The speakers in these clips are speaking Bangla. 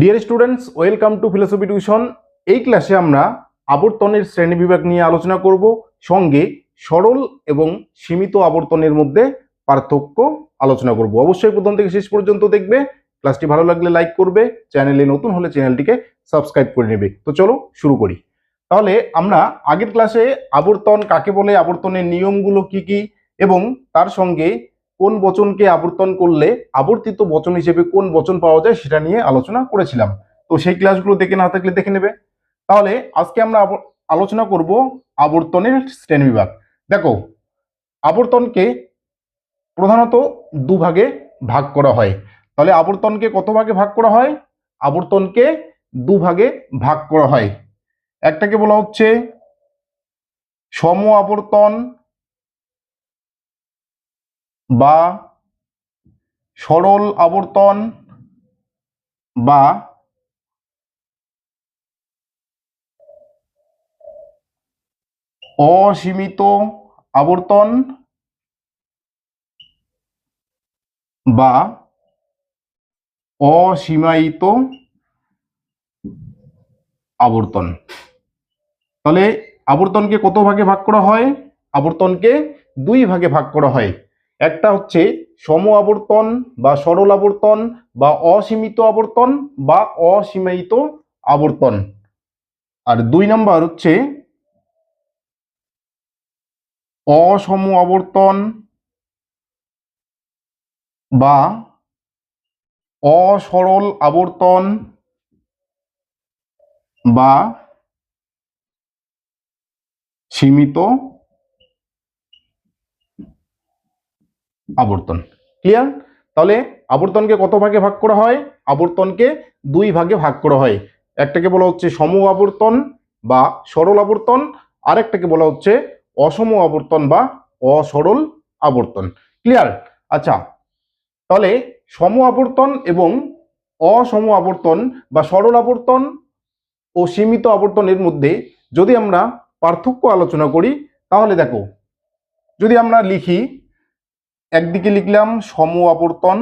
Dear students welcome to philosophy tuition এই ক্লাসে আমরা আবর্তনের শ্রেণি বিভাগ নিয়ে আলোচনা করব, সঙ্গে সরল এবং সীমিত আবর্তনের মধ্যে পার্থক্য আলোচনা করব। অবশ্যই প্রথম থেকে শেষ পর্যন্ত দেখবে। ক্লাসটি ভালো লাগলে লাইক করবে চ্যানেলে নতুন হলে চ্যানেলটিকে সাবস্ক্রাইব করে নেবে। তো চলো শুরু করি। তাহলে আমরা আগের ক্লাসে আবর্তন কাকে বলে, আবর্তনের নিয়মগুলো কি কি, এবং তার সঙ্গে কোন বচনকে আবর্তন করলে আবর্তিত বচন হিসেবে কোন বচন পাওয়া যায় সেটা নিয়ে আলোচনা করেছিলাম। তো সেই ক্লাসগুলো দেখে না থাকলে দেখে নেবে। তাহলে আজকে আমরা আলোচনা করব আবর্তনের শ্রেণীবিভাগ। দেখো, আবর্তনকে প্রধানত দুভাগে ভাগ করা হয়। তাহলে আবর্তনকে কত ভাগে ভাগ করা হয়? আবর্তনকে দুভাগে ভাগ করা হয়। একটাকে বলা হচ্ছে সম আবর্তন বা সরল আবর্তন বা অসীমিত আবর্তন বা অসীমায়িত আবর্তন। তাহলে আবর্তনকে কত ভাগে ভাগ করা হয়? আবর্তনকে দুই ভাগে ভাগ করা হয়। একটা হচ্ছে সম আবর্তন বা সরল আবর্তন বা অসীমিত আবর্তন বা অসীমায়িত আবর্তন। আর দুই নাম্বার হচ্ছে অসম আবর্তন বা অসরল আবর্তন বা সীমিত আবর্তন। ক্লিয়ার তাহলে আবর্তনকে কত ভাগে ভাগ করা হয়? আবর্তনকে দুই ভাগে ভাগ করা হয়। একটাকে বলা হচ্ছে সম আবর্তন বা সরল আবর্তন, আরেকটাকে বলা হচ্ছে অসম আবর্তন বা অসরল আবর্তন। ক্লিয়ার আচ্ছা তাহলে সম আবর্তন এবং অসম আবর্তন বা সরল আবর্তন ও সীমিত আবর্তনের মধ্যে যদি আমরা পার্থক্য আলোচনা করি, তাহলে দেখো, যদি আমরা লিখি একদিকে লিখলাম সম আবর্তন।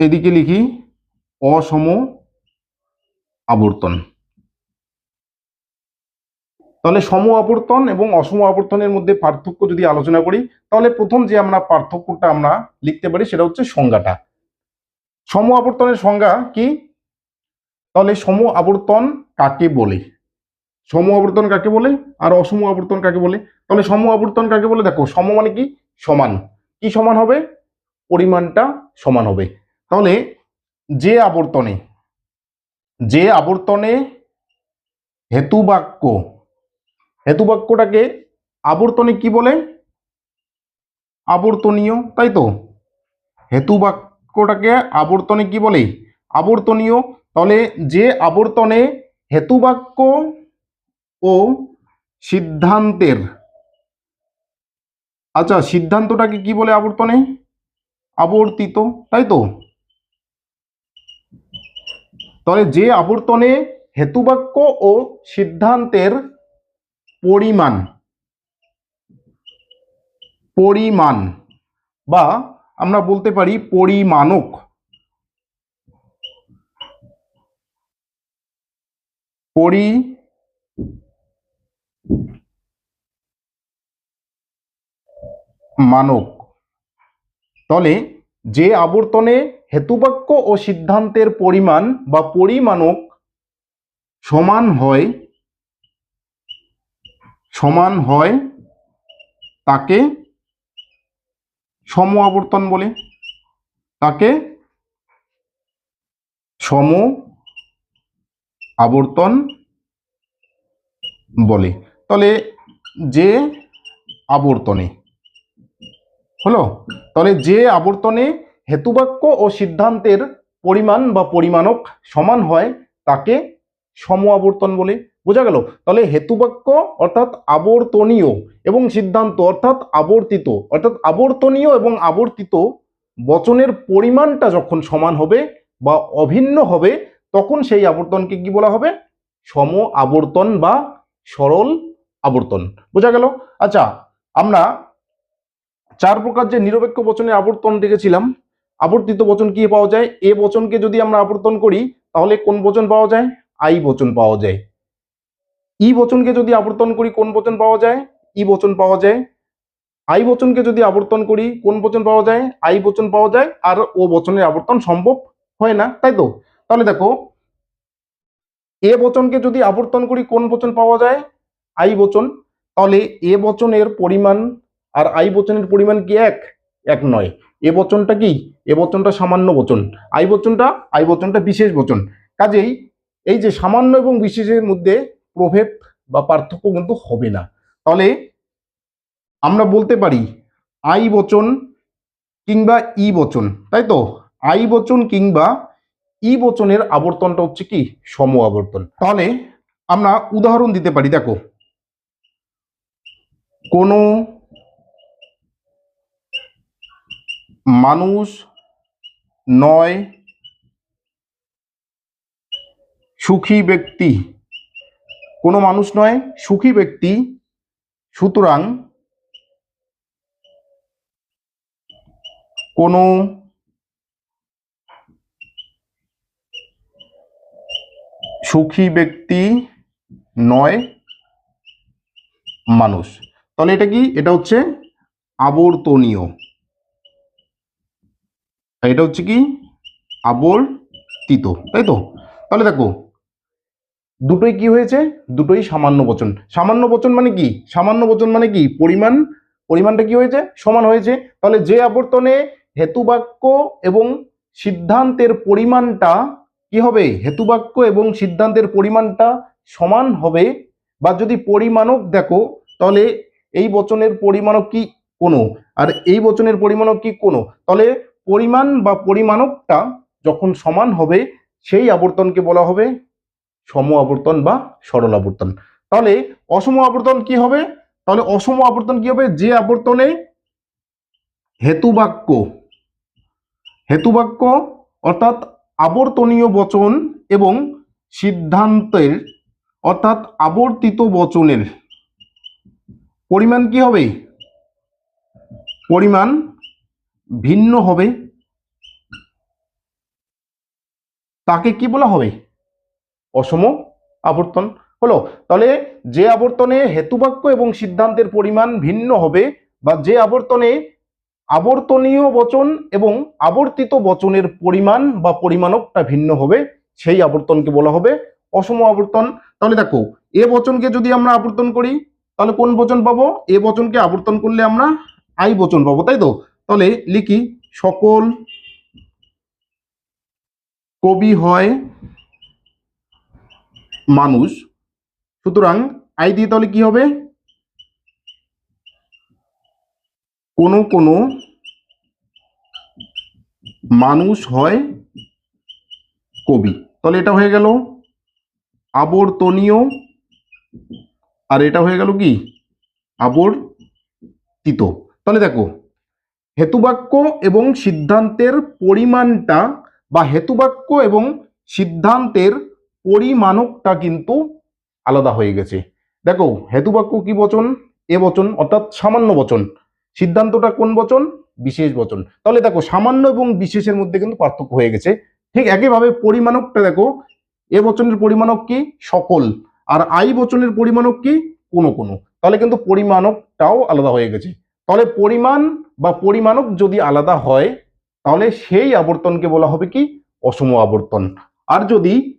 এদিকে লিখি অসম আবর্তন। তাহলে সম আবর্তন এবং অসম আবর্তনের মধ্যে পার্থক্য যদি আলোচনা করি, তাহলে প্রথম যে আমরা পার্থক্যটা আমরা লিখতে পারি সেটা হচ্ছে সংজ্ঞাটা। সম আবর্তনের সংজ্ঞা কি? তাহলে সম আবর্তন কাকে বলে? সম আবর্তন কাকে বলে? আর অসম আবর্তন কাকে বলে? তাহলে সম আবর্তন কাকে বলে? দেখো, সম মানে কি? সমান। কি সমান হবে? পরিমাণটা সমান হবে। তাহলে যে আবর্তনে যে আবর্তনে হেতুবাক্য, হেতুবাক্যটাকে আবর্তনে কি বলে? আবর্তনীয়, তাই তো? হেতুবাক্যটাকে আবর্তনে কি বলে? আবর্তনীয় তাহলে যে আবর্তনে হেতুবাক্য ও সিদ্ধান্তের আচ্ছা সিদ্ধান্তটাকে কি বলে আবর্তনে? আবর্তিত, তাই তো? তাহলে যে আবর্তনে হেতুবাক্য ও সিদ্ধান্তের পরিমাণ পরিমাণ বা আমরা বলতে পারি পরিমাণক। পরি মানক তাহলে যে আবর্তনে হেতুবাক্য ও সিদ্ধান্তের পরিমাণ বা পরিমাণক সমান হয় সমান হয় তাকে সম আবর্তন বলে। তাকে সম আবর্তন বলে। তাহলে যে আবর্তনে, হলো? তাহলে যে আবর্তনে হেতুবাক্য ও সিদ্ধান্তের পরিমাণ বা পরিমাণক সমান হয়, তাকে সম আবর্তন বলে। বোঝা গেল? তাহলে হেতুবাক্য অর্থাৎ আবর্তনীয় এবং সিদ্ধান্ত অর্থাৎ আবর্তিত, অর্থাৎ আবর্তনীয় এবং আবর্তিত বচনের পরিমাণটা যখন সমান হবে বা অভিন্ন হবে তখন সেই আবর্তনকে কি বলা হবে? সম আবর্তন বা সরল আবর্তন। বোঝা গেল? আচ্ছা আমরা চার প্রকার যে নিরপেক্ষ বচনের আবর্তন দেখেছিলাম, আবর্তিত বচন কি পাওয়া যায়? এ বচনকে যদি আমরা আবর্তন করি, তাহলে কোন বচন পাওয়া যায়? আই বচন পাওয়া যায়। ই বচনকে যদি আবর্তন করি, কোন বচন পাওয়া যায়? ই বচন পাওয়া যায়। আই বচনকে যদি আবর্তন করি, কোন বচন পাওয়া যায়? আই বচন পাওয়া যায়। আর ও বচনের আবর্তন সম্ভব হয় না, তাই তো? তাহলে দেখো, এ বচনকে যদি আবর্তন করি, কোন বচন পাওয়া যায়? আই বচন। তাহলে এ বচনের পরিমাণ আর আই বচনের পরিমাণ কি এক? এক নয়। এ বচনটা কি? এ বচনটা সামান্য বচন। আই বচনটা আই বচনটা বিশেষ বচন। কাজেই এই যে সামান্য এবং বিশেষের মধ্যে প্রভেদ বা পার্থক্য কিন্তু হবে না। তাহলে আমরা বলতে পারি, আই বচন কিংবা ই বচন, তাই তো? আই বচন কিংবা ই বচনের আবর্তনটা হচ্ছে কি? সম আবর্তন। তাহলে আমরা উদাহরণ দিতে পারি, দেখো। কোনো মানুষ নয় সুখী ব্যক্তি। কোনো মানুষ নয় সুখী ব্যক্তি। সুতরাং কোনো সুখী ব্যক্তি নয়, মানুষ। তাহলে এটা কি? এটা হচ্ছে আবর্তনীয়। এটা হচ্ছে কি? আবর্তিত। তাই তো? তাহলে দেখো, দুটোই কি হয়েছে? দুটোই সামান্য বচন। সামান্য বচন মানে কি? সামান্য বচন মানে কি? পরিমাণ, পরিমাণটা কি হয়েছে? সমান হয়েছে। তাহলে যে আবর্তনে হেতুবাক্য এবং সিদ্ধান্তের পরিমাণটা কি হবে? হেতুবাক্য এবং সিদ্ধান্তের পরিমাণটা সমান হবে? বা যদি পরিমাণক দেখো, তাহলে এই বচনের পরিমাণক কি কোনো? আর এই বচনের পরিমাণক কি কোনো? তাহলে পরিমাণ বা পরিমাণকটা যখন সমান হবে, সেই আবর্তনকে বলা হবে সম আবর্তন বা সরল আবর্তন। তাহলে অসম আবর্তন কি হবে? তাহলে অসম আবর্তন কি হবে? যে আবর্তনে হেতুবাক্য হেতুবাক্য অর্থাৎ আবর্তনীয় বচন এবং সিদ্ধান্তের, অর্থাৎ আবর্তিত বচনের। পরিমাণ কি হবে? পরিমাণ ভিন্ন হবে। তাকে কি বলা হবে? অসম আবর্তন। হলো, তাহলে যে আবর্তনে হেতুবাক্য এবং সিদ্ধান্তের পরিমাণ ভিন্ন হবে বা যে আবর্তনে আবর্তনীয় বচন এবং আবর্তিত বচনের পরিমাণ বা পরিমাণকটা ভিন্ন হবে, সেই আবর্তনকে বলা হবে অসম আবর্তন। তাহলে দেখো, এ বচনকে যদি আমরা আবর্তন করি, তাহলে কোন বচন পাবো? এ বচনকে আবর্তন করলে আমরা আই বচন পাবো, তাই তো? তাহলে লিখি, সকল কবি হয় মানুষ। সুতরাং আই দিয়ে তাহলে কি হবে? কোনো কোনো মানুষ হয় কবি। তাহলে এটা হয়ে গেল আবর্তনীয়। আর এটা হয়ে গেল কি? আবর্তিত। তাহলে দেখো, হেতুবাক্য এবং সিদ্ধান্তের পরিমাণটা বা হেতুবাক্য এবং সিদ্ধান্তের পরিমাণকটা কিন্তু আলাদা হয়ে গেছে। দেখো, হেতুবাক্য কি বচন? এ বচন, অর্থাৎ সামান্য বচন। সিদ্ধান্তটা কোন বচন? বিশেষ বচন। তাহলে দেখো সামান্য এবং বিশেষের মধ্যে কিন্তু পার্থক্য হয়ে গেছে। ঠিক একইভাবে পরিমাণকটা দেখো, এ বচনের পরিমাণক কি? সকল। আর আই বচনের পরিমাণক কি? কোনো কোনো। তাহলে কিন্তু পরিমাণকটাও আলাদা হয়ে গেছে। তাহলে পরিমাণ বা পরিমাণক যদি আলাদা হয়, তাহলে সেই আবর্তনকে বলা হবে কি? অসম আবর্তন। আর যদি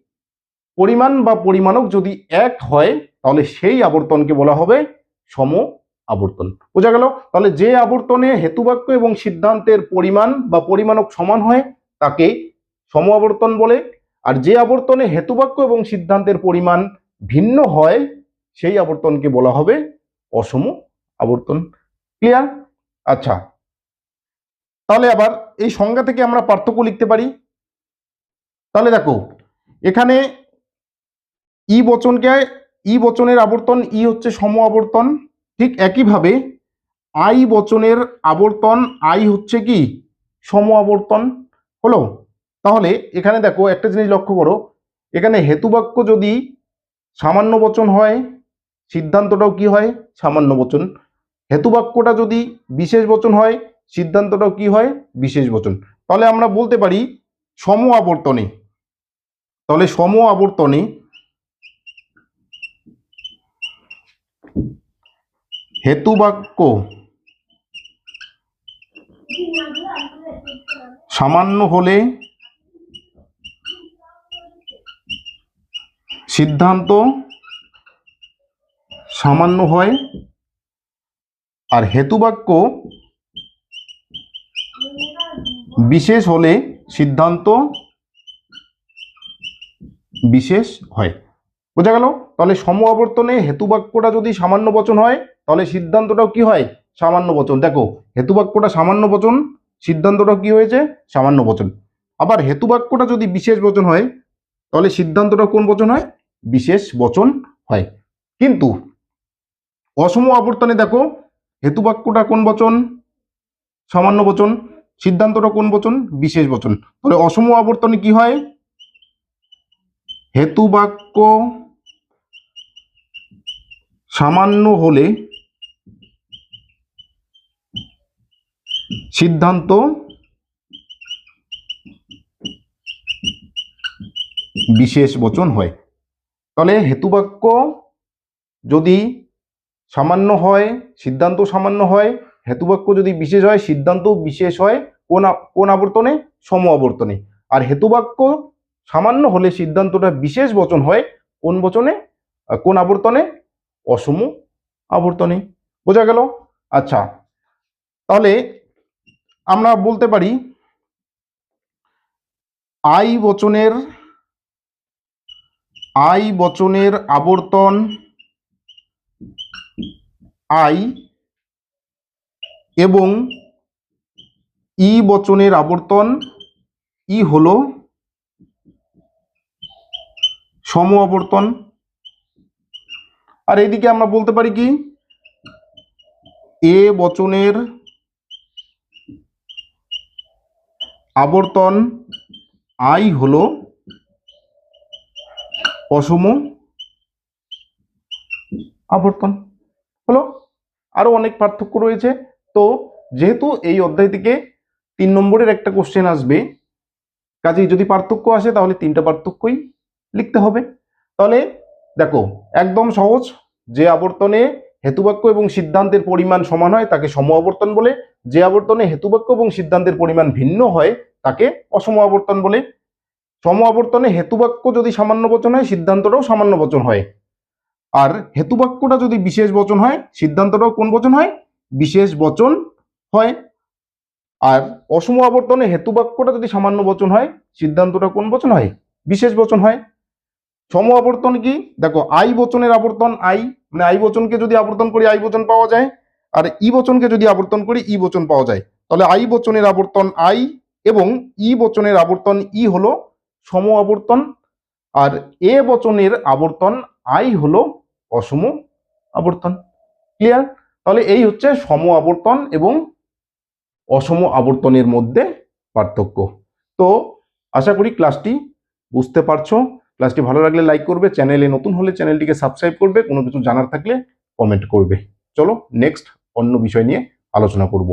পরিমাণ বা পরিমাণক যদি এক হয়, তাহলে সেই আবর্তনকে বলা হবে সম আবর্তন। বোঝা গেল? তাহলে যে আবর্তনে হেতুবাক্য এবং সিদ্ধান্তের পরিমাণ বা পরিমাণক সমান হয়, তাকে সম আবর্তন বলে। আর যে আবর্তনে হেতুবাক্য এবং সিদ্ধান্তের পরিমাণ ভিন্ন হয়, সেই আবর্তনকে বলা হবে অসম আবর্তন। ক্লিয়ার আচ্ছা। তাহলে আবার এই সংজ্ঞা থেকে আমরা পার্থক্য লিখতে পারি। তাহলে দেখো, এখানে ই বচনকে ই বচনের আবর্তন, ই হচ্ছে সম আবর্তন। ঠিক একইভাবে আই বচনের আবর্তন, আই হচ্ছে কি? সম আবর্তন, হলো? তাহলে এখানে দেখো একটা জিনিস লক্ষ্য করো, এখানে হেতুবাক্য যদি সামান্য বচন হয়, সিদ্ধান্তটাও কি হয়? সামান্য বচন। হেতুবাক্যটা যদি বিশেষ বচন হয়, সিদ্ধান্তটাও কি হয়? বিশেষ বচন। তাহলে আমরা বলতে পারি সম আবর্তনে। তাহলে সম আবর্তনে হেতুবাক্য সামান্য হলে সিদ্ধান্ত সামান্য হয়। আর হেতুবাক্য বিশেষ হলে সিদ্ধান্ত বিশেষ হয়। বোঝা গেল? তাহলে সম আবর্তনে হেতুবাক্যটা যদি সামান্য বচন হয় তাহলে সিদ্ধান্তটাও কি হয়? সামান্য বচন। দেখো, হেতুবাক্যটা সামান্য বচন, সিদ্ধান্তটাও কি হয়েছে? সামান্য বচন। আবার হেতুবাক্যটা যদি বিশেষ বচন হয়, তাহলে সিদ্ধান্তটা কোন বচন হয়? বিশেষ বচন হয়। কিন্তু অসম আবর্তনে দেখো, হেতুবাক্যটা কোন বচন? সামান্য বচন। সিদ্ধান্তটা কোন বচন? বিশেষ বচন। তাহলে অসম আবর্তনে কি হয়? হেতুবাক্য সামান্য হলে সিদ্ধান্ত বিশেষ বচন হয়। তাহলে হেতুবাক্য যদি সামান্য হয়, সিদ্ধান্ত সামান্য হয়, হেতুবাক্য যদি বিশেষ হয়, সিদ্ধান্ত বিশেষ হয়, কোন কোন আবর্তনে? সম আবর্তনে। আর হেতুবাক্য সামান্য হলে সিদ্ধান্তটা বিশেষ বচন হয়, কোন বচনে? কোন আবর্তনে? অসম আবর্তনে। বোঝা গেল? আচ্ছা। তাহলে আমরা বলতে পারি, আই বচনের আই বচনের আবর্তন, আই এবং ই বচনের আবর্তন, ই হল সম আবর্তন। আর এদিকে আমরা বলতে পারি কি, এ বচনের আবর্তন আই হল অসম আবর্তন। হলো আরও অনেক পার্থক্য রয়েছে। তো যেহেতু এই অধ্যায় থেকে তিন নম্বরের একটা কোশ্চেন আসবে, কাজেই যদি পার্থক্য আসে তাহলে তিনটা পার্থক্যই লিখতে হবে। তাহলে দেখো, একদম সহজ, যে আবর্তনে হেতুবাক্য এবং সিদ্ধান্তের পরিমাণ সমান হয়, তাকে সম আবর্তন বলে। যে আবর্তনে হেতুবাক্য এবং সিদ্ধান্তের পরিমাণ ভিন্ন হয়, তাকে অসম আবর্তন বলে। সম আবর্তনে হেতুবাক্য যদি সামান্য বচন হয়, সিদ্ধান্তটাও সামান্য বচন হয়। আর হেতুবাক্যটা যদি বিশেষ বচন হয়, সিদ্ধান্তটাও কোন বচন হয়? বিশেষ বচন হয়। আর অসম আবর্তনে হেতুবাক্যটা যদি সামান্য বচন হয়, সিদ্ধান্তটা কোন বচন হয়? বিশেষ বচন হয়। সম আবর্তন কি? দেখো, আই বচনের আবর্তন, আই মানে আই বচনকে যদি আবর্তন করি, আই বচন পাওয়া যায়। আর ই বচনকে যদি আবর্তন করি, ই বচন পাওয়া যায়। তাহলে আই বচনের আবর্তন আই এবং ই বচনের আবর্তন ই হলো সম আবর্তন। আর এ বচনের আবর্তন আই হলো অসম আবর্তন। ক্লিয়ার তাহলে এই হচ্ছে সম আবর্তন এবং অসম আবর্তনের মধ্যে পার্থক্য। তো আশা করি ক্লাসটি বুঝতে পারছ। ক্লাসটি ভালো লাগলে লাইক করবে চ্যানেলে নতুন হলে চ্যানেলটিকে সাবস্ক্রাইব করবে, কোনো কিছু জানার থাকলে কমেন্ট করবে। চলো নেক্সট অন্য বিষয় নিয়ে আলোচনা করব।